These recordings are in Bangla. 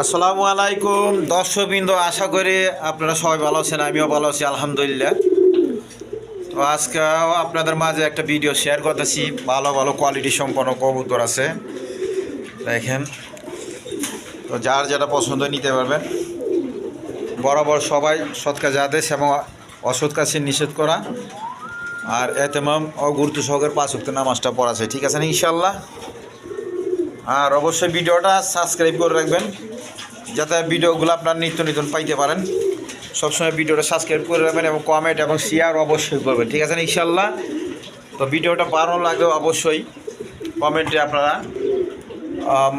আসসালামু আলাইকুম। দর্শকবৃন্দ, আশা করি আপনারা সবাই ভালো আছেন, আমিও ভালো আছি, আলহামদুলিল্লাহ। তো আজকেও আপনাদের মাঝে একটা ভিডিও শেয়ার করতেছি। ভালো ভালো কোয়ালিটি সম্পন্ন কবুতর আছে। দেখেন। তো যার যেটা পছন্দ নিতে পারবেন। বরাবর সবাই সৎ কাজে আদেশ এবং অসৎ কাছে নিষেধ করা। আর এতেমাম ও গুরুত্ব সহকারে পাঁচ উক্ত নামাজটা পড়া যায় ঠিক আছে না ইনশাল্লাহ আর অবশ্যই ভিডিওটা সাবস্ক্রাইব করে রাখবেন। যাতে ভিডিওগুলো আপনার নিত্য নতুন পাইতে পারেন। সবসময় ভিডিওটা সাবস্ক্রাইব করে রাখবেন এবং কমেন্ট এবং শেয়ার অবশ্যই করবেন, ঠিক আছে ইনশাল্লাহ তো ভিডিওটা ভালো লাগলেও অবশ্যই কমেন্টে আপনারা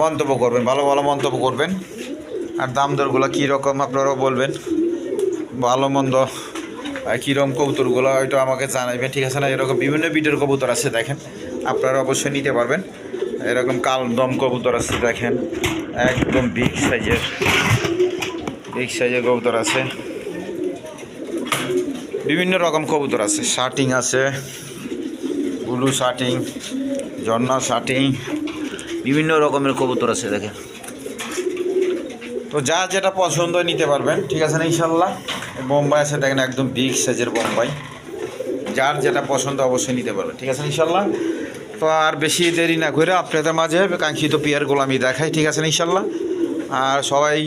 মন্তব্য করবেন, ভালো ভালো মন্তব্য করবেন। আর দাম দরগুলো কীরকম আপনারাও বলবেন। ভালো মন্দ কীরকম কবুতরগুলো হয়তো আমাকে জানাবেন ঠিক আছে না? এরকম বিভিন্ন ভিডিওর কবুতর আছে, দেখেন। আপনারা অবশ্যই নিতে পারবেন। এরকম কাল দম কবুতর আছে, দেখেন। একদম বিগ সাইজের বিগ সাইজের কবুতর আছে। বিভিন্ন রকম কবুতর আছে। শার্টিং আছে, ব্লু শার্টিং, ঝর্ণা শার্টিং, বিভিন্ন রকমের কবুতর আছে, দেখেন। তো যা যেটা পছন্দ নিতে পারবেন, ঠিক আছে না, ইনশাল্লাহ? বোম্বাই আছে, দেখেন, একদম বিগ সাইজের বোম্বাই। যার যেটা পছন্দ অবশ্যই নিতে পারবেন, ঠিক আছে ইনশাল্লাহ? তো আর বেশি দেরি না করে আপনাদের মাঝে কাঙ্ক্ষিত পিয়ারগুলো আমি দেখাই, ঠিক আছে ইনশাল্লাহ আর সবাই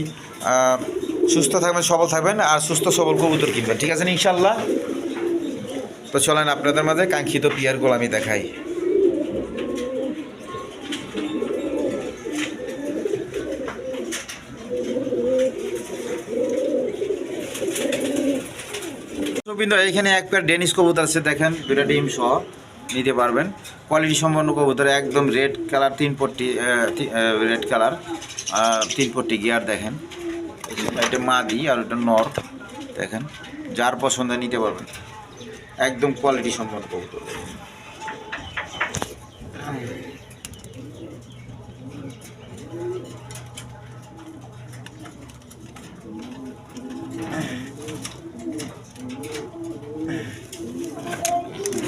সুস্থ থাকবেন, সবল থাকবেন, আর সুস্থ সবল কবুতর কিনবেন, ঠিক আছে ইনশাল্লাহ তো চলেন আপনাদের মাঝে কাঙ্ক্ষিত পিয়ারগুলো আমি দেখাই। এখানে এক পেয়ার ডেনিস কবুতর আছে, দেখেন দুটা ডিম সহ। নিতে পারবেন। কোয়ালিটি সম্পন্ন কবুতর একদম রেড কালার তিন পট্টি রেড কালার তিন পট্টি গিয়ার দেখেন। এটা মাদি আর ওটা নর দেখেন। যার পছন্দ নিতে পারবেন। একদম কোয়ালিটি সম্পন্ন কবুতর।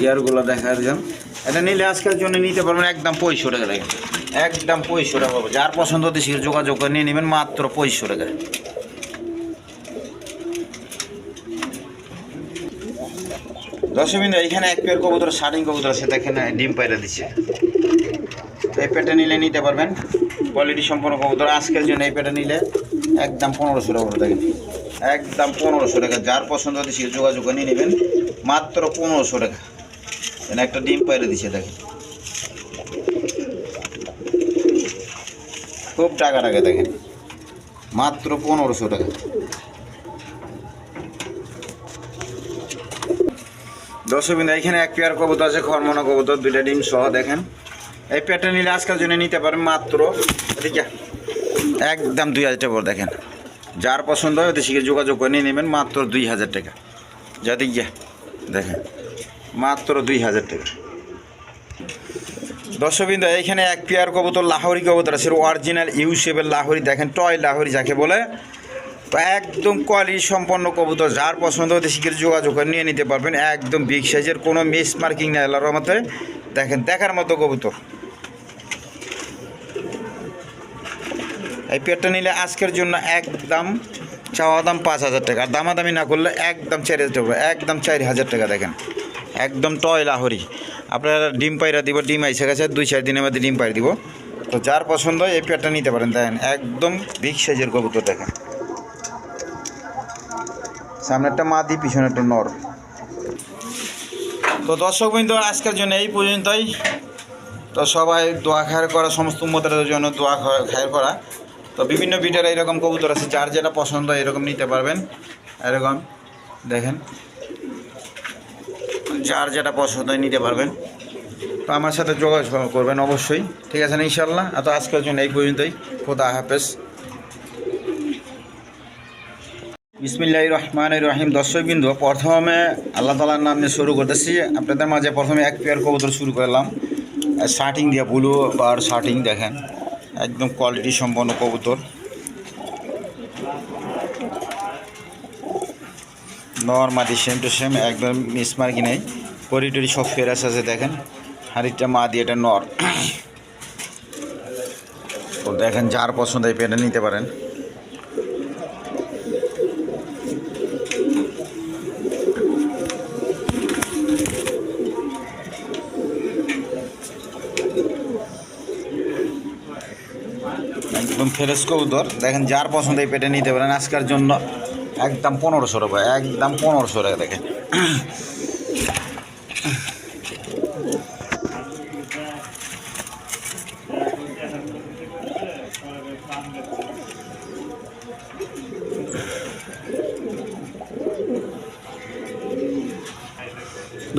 গিয়ারগুলো দেখা যান এটা নিলে আজকের জন্য নিতে পারবেন একদম পঁয়ষট্টি টাকা লাগে। একদম পঁয়ষট্টি টাকা পাবো যার পছন্দ হতে সে যোগাযোগ করে নিয়ে নেবেন মাত্র পঁয়ষট্টি টাকা দশমিন এখানে এক পেয়ার কবুতর শার্টিং কবুতর আছে, দেখেন, ডিম পাইরা দিচ্ছে এই পেটে নিলে নিতে পারবেন। কোয়ালিটি সম্পন্ন কবুতর। আজকের জন্য এই পেটে নিলে একদম পনেরোশো টাকা দেখেন। একদম পনেরোশো টাকা। যার পছন্দ হতে সে যোগাযোগ নিয়ে নেবেন। মাত্র পনেরোশো টাকা। এখানে একটা ডিম পাইরে দিচ্ছে দেখেন। খুব টাকা টাকা, দেখেন। মাত্র পনেরোশো টাকা। দর্শক বিন্দু, এখানে এক পেয়ার কবুতর আছে খরমনা কবুতর, দুইটা ডিম সহ, দেখেন। এই পেয়ারটা নিলে আজকাল জন্য নিতে পারেন মাত্র একদম দুই হাজার টাকা দেখেন। যার পছন্দ হয় ওদের যোগাযোগ করে নিয়ে নেবেন, মাত্র দুই হাজার টাকা। যাতে গিয়া দেখেন। মাত্র দুই হাজার টাকা। দর্শকবৃন্দ, এইখানে এক পেয়ার কবুতর, লাহোরি কবুতর আছে। অরিজিনাল ইউ শেপের লাহোরি, দেখেন টয় লাহোরি যাকে বলে। তো একদম কোয়ালিটি সম্পন্ন কবুতর, যার পছন্দ হতে শিখে যোগাযোগ করে নিয়ে নিতে পারবেন। একদম বিগ সাইজের কোনো মিস মার্কিং নেই আল্লাহর মতে দেখেন, দেখার মতো কবুতর। এই পেয়ারটা নিলে আজকের জন্য একদম চাওয়া দাম পাঁচ হাজার টাকা। আর দামাদামি না করলে একদম চার হাজার টাকা। একদম চার হাজার টাকা, দেখেন। একদম টয় লাহরি। আপনারা ডিম পাইরা দিব, ডিম আইসে গেছে, দুই চার দিনের মধ্যে ডিম পাই দিব। তো যার পছন্দ এই পেয়ারটা নিতে পারেন, দেখেন, একদম বিগ সাইজের কবুতর, দেখেন। সামনে একটা মাদি পিছনে একটা নর। তো দর্শক বিন্দু, আজকের জন্য এই পর্যন্তই। তো সবাই দোয়া খায়ের করা, সমস্ত উম্মতের জন্য দোয়া খায়ের করা। তো বিভিন্ন ভিডিওর এরকম কবুতর আছে, যার যেটা পছন্দ এরকম নিতে পারবেন। এরকম, দেখেন। যার যেটা পছন্দ হয় নিতে পারবেন। তো আমার সাথে যোগাযোগ করবেন অবশ্যই। ঠিক আছে না ইনশাল্লাহ আর তো আজকের জন্য এই পর্যন্তই। খোদা হাফেজ। বিসমিল্লাহ রহমান রহিম। দর্শকবিন্দু, প্রথমে আল্লাহ তালার নাম নিয়ে শুরু করতেছি। আপনাদের মাঝে প্রথমে এক পেয়ার কবুতর শুরু করলাম। শার্টিং দিয়ে ব্লু আর শার্টিং দেখেন। একদম কোয়ালিটি সম্পন্ন কবুতর। নর্মাদি সেম টু সেম, একদম মিস মার্কি নেই। টরি সব ফেরাস আছে, দেখেন। হাড়িটা মা দিয়ে এটা নর। তো দেখেন, যার পছন্দ এই পেনটা নিতে পারেন। একদম ফেরেস কবুতর। দেখেন, যার পছন্দ এই পেটে নিতে পারেন। আজকের জন্য একদম পনেরোশো টাকা একদম পনেরোশো টাকা দেখেন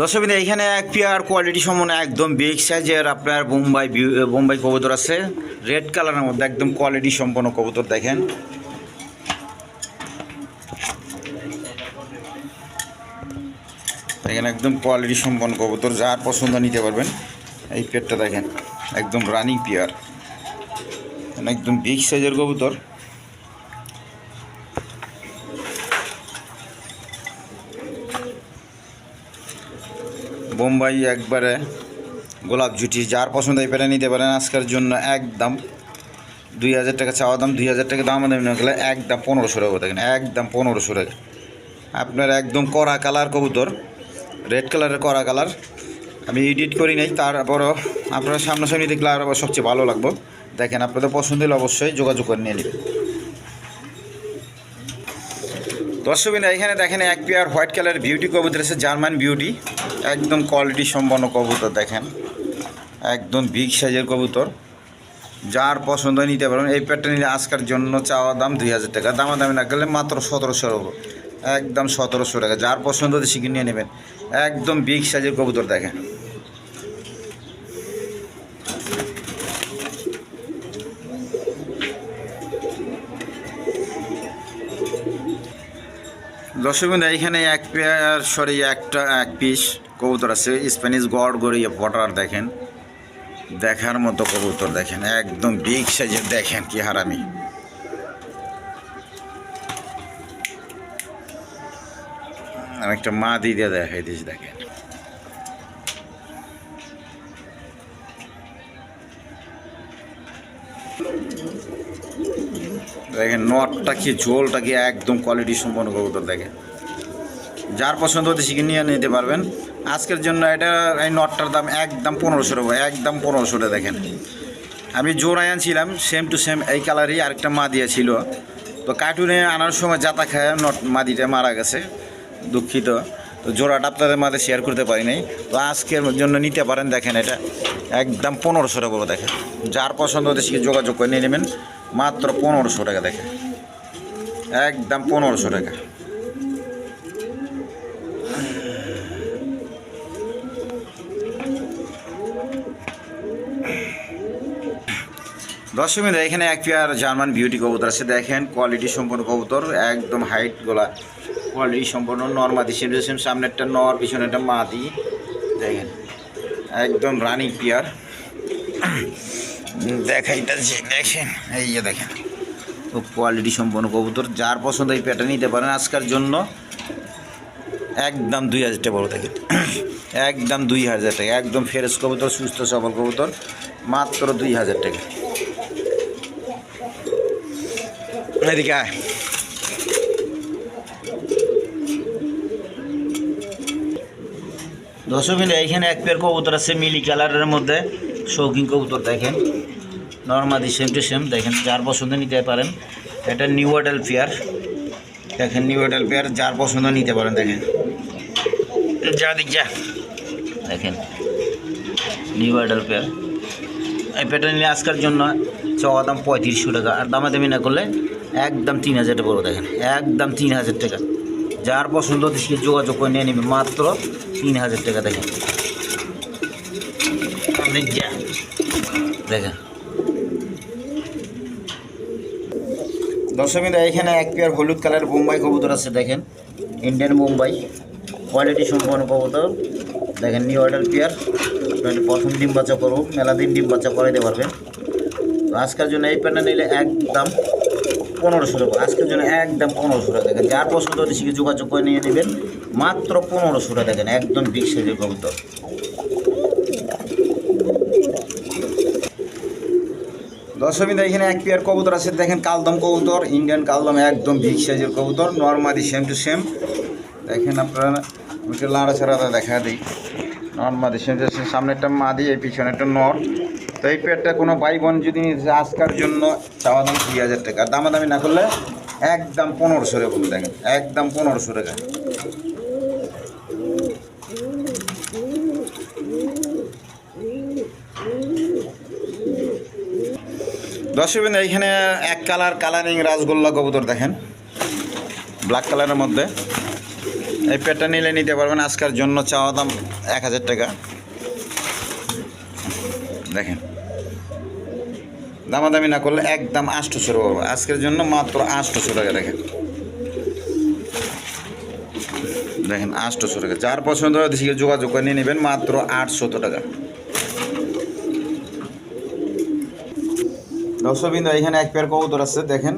দর্শক এইখানে এক পেয়ার কোয়ালিটি সম্বন্ধে একদম বিগ সাইজের আপনার বোম্বাই বোম্বাই কবুতর আছে। রেড কালারের মধ্যে একদম কোয়ালিটি সম্পন্ন কবুতর দেখেন। দেখেন, একদম কোয়ালিটি সম্পন্ন কবুতর, যার পছন্দ নিতে পারবেন। এই পেয়ারটা দেখেন, একদম রানিং পেয়ার একদম বিগ সাইজের কবুতর। বোম্বাই একবারে গোলাপ জুটি, যার পছন্দ এই পেরে নিতে পারেন। আজকের জন্য একদম দুই হাজার টাকা চাওয়া দাম, দুই হাজার টাকা দাম দাম না গেলে একদম পনেরোশো টাকা দেখেন, একদম পনেরোশো টাকা। আপনার একদম কড়া কালার কবুতর রেড কালারের কড়া কালার। আমি এডিট করি নাই, তারপরও আপনারা সামনাসামনি দেখলে আর আবার সবচেয়ে ভালো লাগবো। দেখেন, আপনাদের পছন্দ হলে অবশ্যই যোগাযোগ করে নিয়ে নেবেন। দর্শকবিন্দু এখানে দেখেন এক পেয়ার হোয়াইট কালার বিউটি কবুতর আছে জার্মান বিউটি একদম কোয়ালিটি সম্পন্ন কবুতর, দেখেন। একদম বিগ সাইজের কবুতর। যার পছন্দ নিতে পারবেন এই পেয়ারটা নিলে আজকের জন্য চাওয়া দাম দুই হাজার টাকা। দামা দামি না গেলে মাত্র সতেরোশো টাকা একদম সতেরোশো টাকা। যার পছন্দ হতে শিখে নিয়ে নেবেন। একদম বিগ সাইজের কবুতর দেখেন। দর্শকবৃন্দ এইখানে এক পেয়ার সরি একটা, এক পিস কবুতর আছে। স্প্যানিশ গড় গড়িয়ে পটার দেখেন। দেখার মতো কবুতর দেখেন। একদম বিগ সাইজের দেখেন কি হারামি। আমি একটা মা দিদি দেখাই দিয়েছি দেখেন। দেখেন, নটটা কি, ঝোলটা কি একদম কোয়ালিটি সম্পন্ন কবুতর, দেখেন। যার পছন্দ হতে শিখে নিয়ে নিতে পারবেন। আজকের জন্য এটা, এই নটটার দাম একদম পনেরোশো টাকা, একদম পনেরোশো টাকা, দেখেন। আমি জোড়ায় আনছিলাম সেম টু সেম এই কালারই আরেকটা মা ছিল তো কার্টুনে আনার সময় যাতা খায়, নট মাদিটা মারা গেছে। দুঃখিত। তো জোড়াটা আপনাদের মাঝে শেয়ার করতে পারি নাই। তো আজকের জন্য নিতে পারেন, দেখেন এটা একদম পনেরোশো টাকা করে দেখেন। যার পছন্দ হতে শিখে যোগাযোগ করে নিয়ে নেবেন, মাত্র পনেরোশো টাকা দেখেন। একদম পনেরোশো টাকা। দর্শক এখানে এক পেয়ার জার্মান বিউটি কবুতর আছে। দেখেন কোয়ালিটি সম্পন্ন কবুতর, একদম হাইট কোয়ালিটি সম্পন্ন নর্মাদি সেম সেম সামনে একটা নর পিছনে একটা মাদি। দেখেন, একদম রানিং পেয়ার যে দেখেন, এই যে দেখেন। খুব কোয়ালিটি সম্পন্ন কবুতর, যার পছন্দ এই পেয়ারটা নিতে পারেন আজকের জন্য। একদম দুই হাজার টাকা বড় দেখেন একদম দুই হাজার টাকা, একদম ফ্রেশ কবুতর, সুস্থ সবল কবুতর, মাত্র দুই হাজার টাকা। এদিকে দর্শক মিলে এইখানে এক পেয়ার কবুতর আছে, মিলি কালারের মধ্যে। শৌখিন কবুতর দেখেন। নর্মাদি সেম টু সেম দেখেন, যার পছন্দ নিতে পারেন। এটা নিউ অডেল পেয়ার দেখেন নিউ অডেল পেয়ার যার পছন্দ নিতে পারেন, দেখেন। যা দিক, যা। দেখেন নিউ অডেল পেয়ার এই পেয়ারটা নিলে আজকের জন্য চাওয়া দাম পঁয়ত্রিশশো টাকা। আর দামে দামি না করলে একদম তিন হাজার টাকা দেখেন। একদম তিন হাজার টাকা। যার পছন্দ যোগাযোগ করে নিয়ে নেবে। মাত্র তিন হাজার টাকা দেখেন। দেখেন। বিন্দু, এখানে এক পেয়ার হলুদ কালার বোম্বাই কবুতর আছে দেখেন। ইন্ডিয়ান বোম্বাই। কোয়ালিটি সম্পন্ন কবুতর। দেখেন নিউ অর্ডার পেয়ার আপনার প্রথম ডিম বাচ্চা করুক মেলা দিন ডিম বাচ্চা করাইতে পারবেন। তো আজকের জন্য এই প্যান্টটা নিলে একদম পনেরোশো টাকা আজকের জন্য একদম পনেরোশো টাকা দেখেন। যার পছন্দ হতে শিখে যোগাযোগ করে নিয়ে নেবেন। মাত্র পনেরোশো টাকা দেখেন, একদম বিগ সাইজের কবুতর। দশমিদা এখানে এক পেয়ার কবুতর আছে। দেখেন কালদম কবুতর ইন্ডিয়ান কালদম, একদম বিগ সাইজের কবুতর। নর্মালি সেম টু সেম দেখেন আপনারা একটু লাড়াছাড়া দেখা দিই। নর্মালি সেম টু সেম সামনে একটা মাদি, এই পিছনে একটা নর। তো এই পেয়ারটা কোনো ভাই বোন যদি আজকার জন্য চাওয়া দাম কুড়ি হাজার টাকা। দামাদামি না করলে একদম পনেরোশো বলে দেখেন, একদম পনেরোশো টাকা। দর্শক এইখানে এক কালার কালারিং রাসগোল্লা কবুতর দেখেন, ব্ল্যাক কালারের মধ্যে। এই পেটটা নিলে নিতে পারবেন, আজকের জন্য চাওয়া দাম এক হাজার টাকা। দেখেন। দামাদামি না করলে একদম আটশোশো টাকা পাবো। আজকের জন্য মাত্র আটশোশো টাকা দেখেন। দেখেন আটশোশো টাকা যার পছন্দ হয় সেদিকে যোগাযোগ করে নিয়ে নেবেন, মাত্র আটশত টাকা। দর্শকবিন্দু, এখানে এক পেয়ার কবুতর আছে, দেখেন।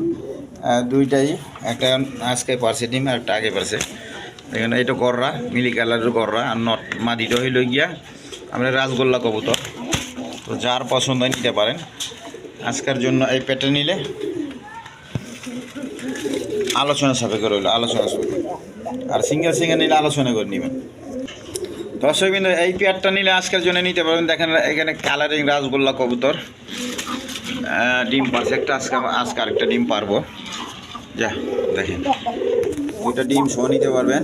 দুইটাই, একটা আজকে পারছে ডিম, আর একটা আগে পারছে। দেখেন, এইটা গররা, মিলি কালারের গররা, আর নট মাদিটা হইল গিয়া, আমরা রাসগোল্লা কবুতর। তো যার পছন্দ নিতে পারেন। আজকের জন্য এই পেটে নিলে আলোচনা সাপেক্ষে রইল, আলোচনা আর সিঙ্গেল সিঙ্গেল নিলে আলোচনা করে নেবেন। দর্শক বিন্দু, এই পেয়ারটা নিলে আজকের জন্য নিতে পারবেন। দেখেন এখানে কালারিং রাসগোল্লা কবুতর। ডিম পারছে একটা, আজকে আজকে আরেকটা ডিম পারব। যা, দেখেন। দুইটা ডিম সহ নিতে পারবেন।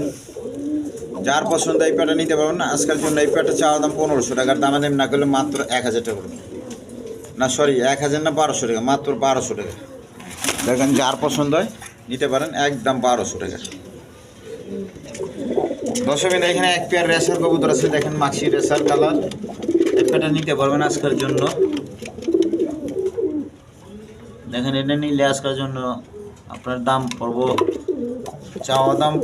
যার পছন্দ এই পেয়ারটা নিতে পারবেন না, আজকের জন্য এই পেয়ারটা চাওয়া দাম পনেরোশো টাকার দামা দাম না করলে মাত্র এক হাজার টাকা না সরি এক হাজার না বারোশো টাকা মাত্র বারোশো টাকা। দেখেন যার পছন্দ হয় নিতে পারেন একদম বারোশো টাকা। বিন্দু, এখানে এক পেয়ার রেসার কবুতর আছে দেখেন মাছি রেসার কালার পেয়ারটা নিতে পারবেন আজকের জন্য। দেখেন এটা নিলে আজকের জন্য আপনার দাম পড়ব চাওয়া দাম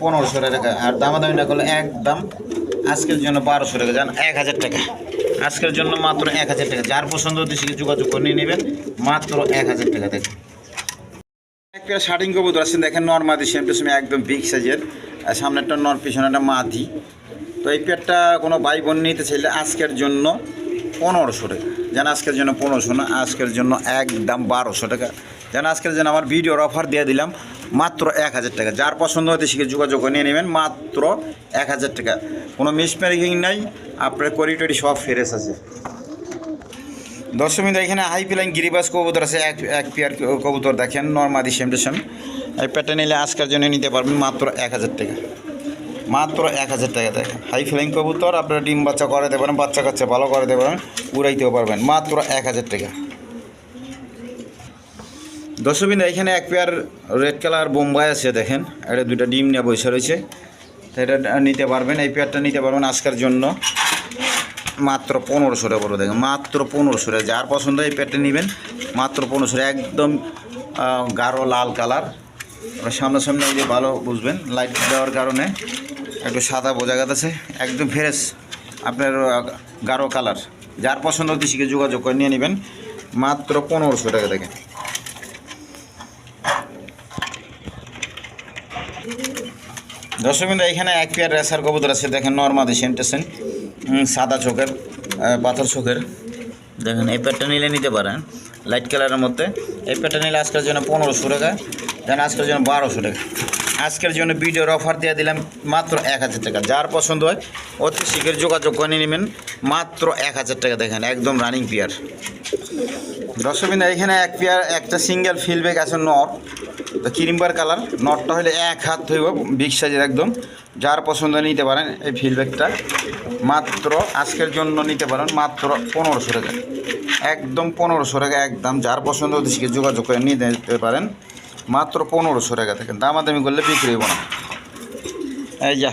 পনেরোশো টাকা। আর দামাদামি না করলে একদম আজকের জন্য বারোশো টাকা। যান এক হাজার টাকা। আজকের জন্য মাত্র এক হাজার টাকা। যার পছন্দ সেটা যোগাযোগ করে নিয়ে নেবেন, মাত্র এক হাজার টাকা দেখেন। এক পেয়ার শার্টিং কবুতর আছে, দেখেন নর্মাদি সেম টু সেম একদম বিগ সাইজের সামনেরটা নর পিছনেটা মাদি। তো এই পেয়ারটা কোনো ভাই বোন নিতে চাইলে আজকের জন্য পনেরোশো টাকা। যেন আজকের জন্য পনেরোশো না, আজকের জন্য একদম বারোশো টাকা। যেন আজকের জন্য আমার ভিডিওর অফার দিয়ে দিলাম। মাত্র এক হাজার টাকা। যার পছন্দ হতে সেকে যোগাযোগ নিয়ে নেবেন, মাত্র এক হাজার টাকা। কোনো মিসম্যারিং নাই, আপনার করিটরি সব ফেরেস আছে। বিন্দু, এখানে হাই পিলাইন গিরিবাস কবুতর আছে, এক এক পেয়ার কবুতর দেখেন, নর্মাদি সেম টু সেম। এই প্যাটে নিলে আজকের জন্য নিতে পারবেন মাত্র এক হাজার টাকা। মাত্র এক হাজার টাকা দেখেন হাই ফ্লাইং কবুতর, আপনারা ডিম বাচ্চা করাতে পারেন, বাচ্চা কাচ্চা ভালো করাতে পারেন, উড়াইতেও পারবেন, মাত্র এক হাজার টাকা। দর্শক বিন্দু এখানে এক পেয়ার রেড কালার বোম্বাই আছে, দেখেন। এটা দুটো ডিম নিয়ে বসে রয়েছে। তো এটা নিতে পারবেন, এই পেয়ারটা নিতে পারবেন আজকের জন্য। মাত্র পনেরোশো টাকা পড়বে দেখেন, মাত্র পনেরোশো টাকা। যার পছন্দ এই পেয়ারটা নেবেন, মাত্র পনেরোশো একদম গাঢ় লাল কালার সামনাসামনি যে ভালো বুঝবেন লাইট দেওয়ার কারণে। একটু সাদা বোঝা গেছে, একদম ফ্রেশ আপনার গাঢ় কালার যার পছন্দ শিখে যোগাযোগ করে নিয়ে নেবেন। মাত্র পনেরোশো টাকা দেখেন। দর্শক বিন্দু এখানে এক পেয়ার রেসার কবুতর আছে, দেখেন নর্মাদি সেন্টেশন সাদা চোখের পাথর চোখের। দেখেন, এই পেয়ারটা নিলে নিতে পারেন, লাইট কালারের মধ্যে। এই পেয়ারটা নিলে আজকের জন্য পনেরোশো টাকা। দেন আজকের জন্য বারোশো টাকা। আজকের জন্য ভিডিওর অফার দিয়ে দিলাম মাত্র এক হাজার টাকা। যার পছন্দ হয় অতি শীঘ্র যোগাযোগ করে নেবেন। মাত্র এক হাজার টাকা দেখেন, একদম রানিং পেয়ার দর্শকবিন্দু, এখানে এক পেয়ার একটা সিঙ্গেল ফিলব্যাক আছে নট তো ক্রিমবার কালার নটটা হলে এক হাত হইব বিগ সাইজের একদম। যার পছন্দ নিতে পারেন এই ফিলব্যাকটা মাত্র আজকের জন্য নিতে পারেন মাত্র পনেরোশো টাকা। একদম পনেরোশো টাকা একদম। যার পছন্দ দেশকে যোগাযোগ করে নিতে পারেন। মাত্র পনেরোশো টাকা দেখেন দামাদামি করলে বিক্রি হইব না। এই যা,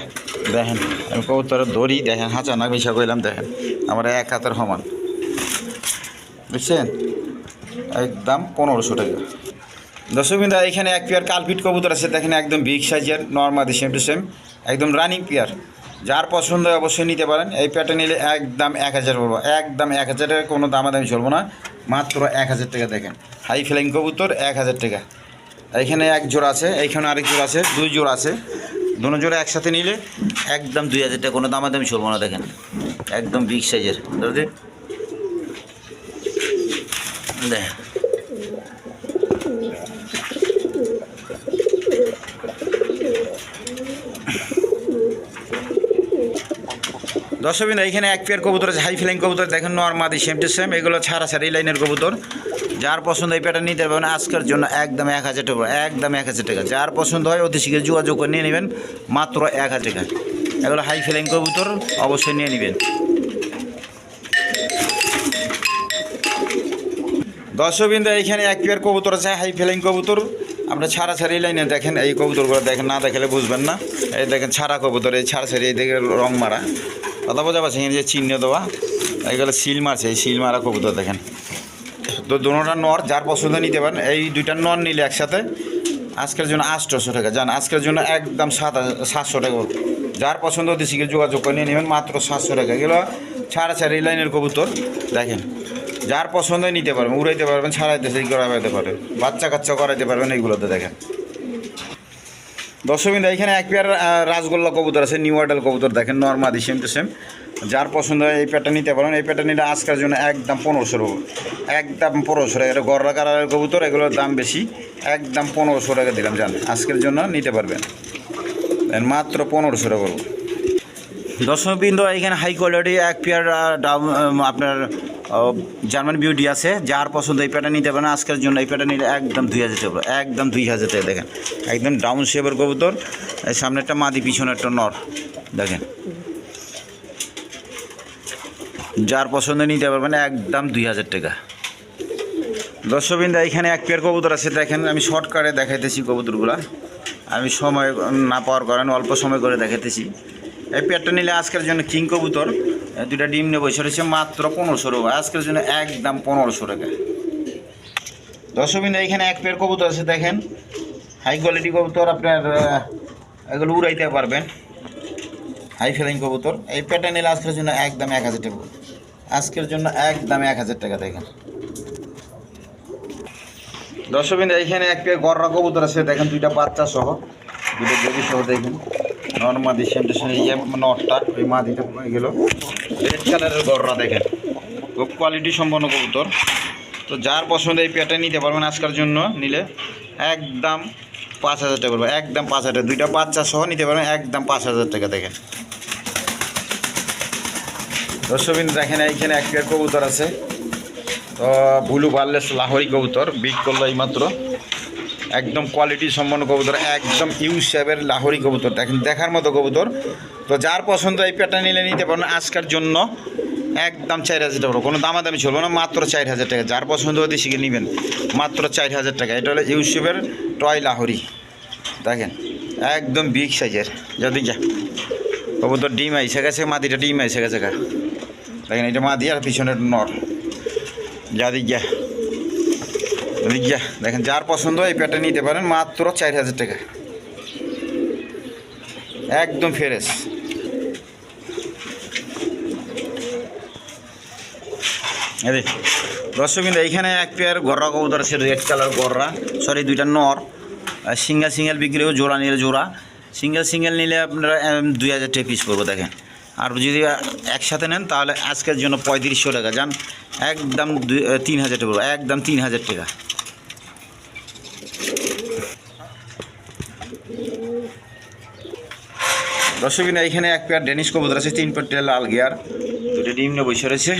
দেখেন, আমি কবুতরের দড়ি, দেখেন, হাঁচা না মিশা করলাম দেখেন, আমার এক হাতের সমান। বুঝছেন? একদম পনেরোশো টাকা। দর্শকবিন্দু এখানে এক পেয়ার কালপিট কবুতর আছে, দেখেন, একদম বিগ সাইজের নর্মাদি সেম টু সেম একদম রানিং পেয়ার যার পছন্দ অবশ্যই নিতে পারেন। এই পেয়ারটা নিলে একদম এক হাজার পড়ব একদম এক হাজারের কোনো দামাদামি চলবো না। মাত্র এক হাজার টাকা দেখেন। হাই ফ্লাইং কবুতর, এক হাজার টাকা। এখানে এক জোড়া আছে, এইখানে আরেক জোড়া আছে, দুই জোড়া আছে। দুটো জোড়া একসাথে নিলে একদম দুই হাজার টাকা, কোনো দামাদামি চলবো না, দেখেন। একদম বিগ সাইজের বুঝলি? দেখেন। দর্শকবিন্দু এখানে এক পেয়ার কবুতর আছে হাই ফ্লাইং কবুতর, দেখেন নর্মাদি সেম টু সেম এগুলো ছাড়া ছাড়া এই লাইনের কবুতর। যার পছন্দ এই পেয়ারটা নিতে পারবেন, আজকের জন্য একদম এক হাজার টাকা একদম এক হাজার টাকা। যার পছন্দ হয় অতি শীঘ্র যোগাযোগ করে নিয়ে নেবেন, মাত্র এক হাজার টাকা। এগুলো হাই ফ্লাইং কবুতর, অবশ্যই নিয়ে নেবেন। দর্শকবিন্দু এইখানে এক পেয়ার কবুতর আছে হাই ফ্লাইং কবুতর। আমরা ছাড়া ছাড়ি লাইনে দেখেন, এই কবুতরগুলো দেখেন, না দেখলে বুঝবেন না। এই দেখেন ছাড়া কবুতর, এই ছাড়া ছাড়ি, এই দেখে রং মারা। কথা বোঝা পারছে এখানে যে চিহ্ন দেওয়া এইগুলো সিল মারছে, এই সিল মারা কবুতর দেখেন। তো দুটা নর যার পছন্দ নিতে পারেন এই দুইটা নর নিলে একসাথে আজকের জন্য আটশোশো টাকা। যান আজকের জন্য একদম সাত সাতশো টাকা যার পছন্দ শীঘ্র যোগাযোগ করে নিয়ে নেবেন মাত্র সাতশো টাকা। এগুলো ছাড়া ছাড়া লাইনের কবুতর দেখেন। যার পছন্দ নিতে পারবেন উড়াইতে পারবেন ছাড়াইতে সেই করাইতে পারবেন। বাচ্চা কাচ্চা করাইতে পারবেন এইগুলোতে দেখেন। দর্শকবিন্দু এখানে এক পেয়ার আহ, রাসগোল্লা কবুতর আছে নিউ আইডাল কবুতর দেখেন নর্মাদি সেম টু সেম যার পছন্দ হয় এই পেয়ারটা নিতে পারেন। এই পেয়ারটা নিলে আজকের জন্য একদম পনেরোশো একদম পনেরোশো টাকা। এটা গররা কালারের কবুতর, এগুলোর দাম বেশি। একদম পনেরোশো টাকা দিলাম, জান। আজকের জন্য নিতে পারবেন। মাত্র পনেরোশো টাকা করব। দর্শকবৃন্দ, এখানে হাই কোয়ালিটি এক পেয়ার ডাউন আপনার জার্মান বিউটি আছে। যার পছন্দ এই প্যাটা নিতে পারেন। আজকের জন্য এই প্যাটা নিলে একদম দুই হাজার টাকা একদম দুই হাজার টাকা, দেখেন। একদম ডাউন শেপের কবুতর। সামনেরটা মাদি, পিছনেরটা নর। দেখেন। যার পছন্দ নিতে পারবেন একদম দুই হাজার টাকা। দর্শকবৃন্দ, এখানে এক পেয়ার কবুতর আছে, দেখেন, আমি শর্টকাটে দেখাইতেছি কবুতরগুলা। আমি সময় না পাওয়ার কারণ অল্প সময় করে দেখাইতেছি। এই পেয়ারটা নিলে আজকের জন্য কিং কবুতর। এ দুইটা ডিম বসে রয়েছে মাত্র পনেরোশো টাকা। আজকের জন্য একদম পনেরোশো টাকা। দর্শকবৃন্দ, এখানে এক পেয়ার কবুতর আছে, দেখেন। হাই কোয়ালিটি কবুতর, আপনার এগুলো উড়াইতে পারবেন। হাই ফেলিং কবুতর। এই পেয়ারটা নিলে আজকের জন্য একদম এক হাজার টাকা। আজকের জন্য একদম এক হাজার টাকা দেখেন। দর্শকবিন্দু এখানে এক পেয়ে গররা কবুতর আছে, দেখেন দুইটা বাচ্চা সহ দুটো বেবি সহ দেখেন। নর্মাদি সেন্টেশন এই নটটা ওই মাদিটা গেল। রেড কালারের গররা দেখেন। খুব কোয়ালিটি সম্পন্ন কবুতর। তো যার পছন্দ এই পেয়ারটা নিতে পারবেন আজকের জন্য, নিলে একদম পাঁচ হাজার টাকা একদম পাঁচ হাজার দুইটা বাচ্চা সহ নিতে পারবেন একদম পাঁচ হাজার টাকা দেখেন। দর্শকবিন্দু দেখেন, এইখানে এক পেয়ার কবুতর আছে। তো ভুলু পারলেস লাহোরি কবুতর, বিগ করল এইমাত্র। একদম কোয়ালিটি সম্পন্ন কবুতর, একদম ইউ শেপের লাহোরি কবুতর। দেখেন, দেখার মতো কবুতর। তো যার পছন্দ এই পেটা নিলে নিতে পারেন। আজকের জন্য একদম চার হাজার টাকা। কোনো দামাদামি চলবে না, মাত্র চার হাজার টাকা। যার পছন্দ হতে শিখে নেবেন। মাত্র চার হাজার টাকা। এটা হলো ইউ শেপের টয় লাহোরি। দেখেন, একদম বিগ সাইজের যদি যা। কবুতর ডিম আইসে গেছে, মাটিটা ডিম আইসে গেছে গা। দেখেন এটা মাদি আর পিছনের নর যা দিক যা দিক যা দেখেন যার পছন্দ এই প্যাটটা নিতে পারেন মাত্র চার হাজার টাকা একদম ফ্রেশ এরে দর্শকবিন্দু এইখানে এক পেয়ার গররা কবুতর আছে রেড কালার গররা। সরি দুইটা নর। সিঙ্গেল সিঙ্গেল বিক্রি জোড়া নিলে জোড়া। সিঙ্গেল সিঙ্গেল নিলে আপনারা দুই হাজার টাকা পিস করব, দেখেন। আর যদি একসাথে নেন, তাহলে আজকের জন্য পঁয়ত্রিশশো টাকা যান, একদম তিন হাজার টাকা একদম তিন হাজার টাকা দর্শকবিন্দু এইখানে এক পেয়ার ডেনিশ কবুতর আছে, তিন পেয়ার লাল গিয়ার দুটো ডিম নিয়ে বসে রয়েছে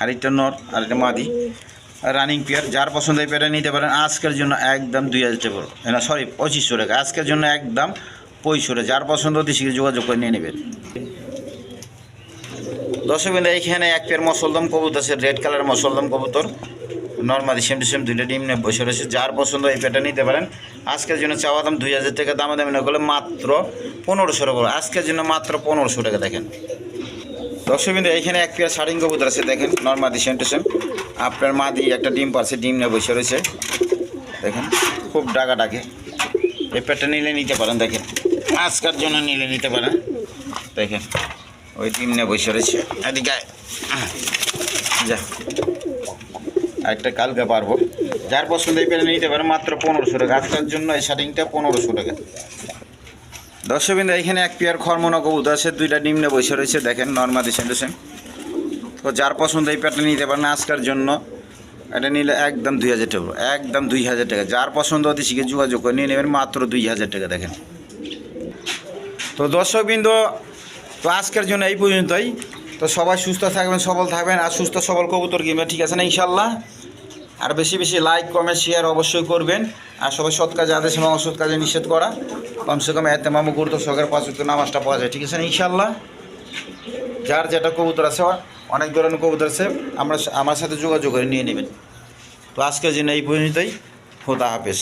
আরেকটা নর, আর আরেকটা মাদি রানিং পেয়ার, যার পছন্দ এই পেয়ারটা নিতে পারেন, আজকের জন্য একদম দুই হাজার টাকা। না, সরি, পঁচিশশো টাকা, আজকের জন্য একদম পঁয়ষট্টি। যার পছন্দ শীঘ্র যোগাযোগ করে নিয়ে নেবেন দর্শকবিন্দু এইখানে এক পেয়ার মসলদম কবুতর আছে রেড কালার মসলদম কবুতর। নর্মালি সেম টু সেম দুইটা ডিম নিয়ে বসে রয়েছে, যার পছন্দ এই পেয়ারটা নিতে পারেন। আজকের জন্য চাওয়া দাম দুই হাজার টাকা দামে দামি না করলে মাত্র পনেরোশো টাকা। আজকের জন্য মাত্র পনেরোশো টাকা দেখেন। দর্শকবিন্দু এইখানে এক পেয়ার শাড়িং কবুতর আছে, দেখেন নর্মাদি সেম টু সেম। আপনার মা দিয়ে একটা ডিম পারছে, ডিম নিয়ে বসে রয়েছে। দেখেন, খুব ডাকা ডাকে এই পেটটা নিলে নিতে পারেন, দেখেন। আজকের জন্য নিলে নিতে পারেন। দেখেন। ওই ডিম নিয়ে বসে রয়েছে। এদিকে যা। একটা কালকে পারব। যার পছন্দ এই পেটে নিতে পারেন মাত্র পনেরোশো টাকা। আজকের জন্য এই শাড়িংটা পনেরোশো টাকা। দর্শকবিন্দু, এখানে এক পেয়ার খরমনা কবুতর আছে, দুইটা ডিম নিয়ে বসে রয়েছে, দেখেন নর্মাদি টু তো যার পছন্দ এই প্যাটটা নিতে পারেন আজকের জন্য, এটা নিলে একদম দুই হাজার টাকা, একদম দুই হাজার টাকা। যার পছন্দ অতি শিখে যোগাযোগ করে নিয়ে নেবেন মাত্র দুই হাজার টাকা, দেখেন। তো দর্শকবৃন্দ তো আজকের জন্য এই পর্যন্তই। তো সবাই সুস্থ থাকবেন, সবল থাকবেন, আর সুস্থ সবল কবুতর কিনবেন, ঠিক আছে না ইনশাল্লাহ? আর বেশি বেশি লাইক কমেন্ট শেয়ার অবশ্যই করবেন। আর সবাই সৎ কাজে আদেশ এবং অসৎ কাজে নিষেধ করা। কমসে কম এতে মামু গুরুত্ব সহকারে পাঁচ নামাজটা পাওয়া যায়, ঠিক আছে না ইনশাল্লাহ? যার যেটা কবুতর আছে, অনেক ধরনের কবুতর আছে, আমরা আমার সাথে যোগাযোগ করে নিয়ে নেবেন। তো আজকের জন্য এই পর্যন্তই, খোদা হাফেজ।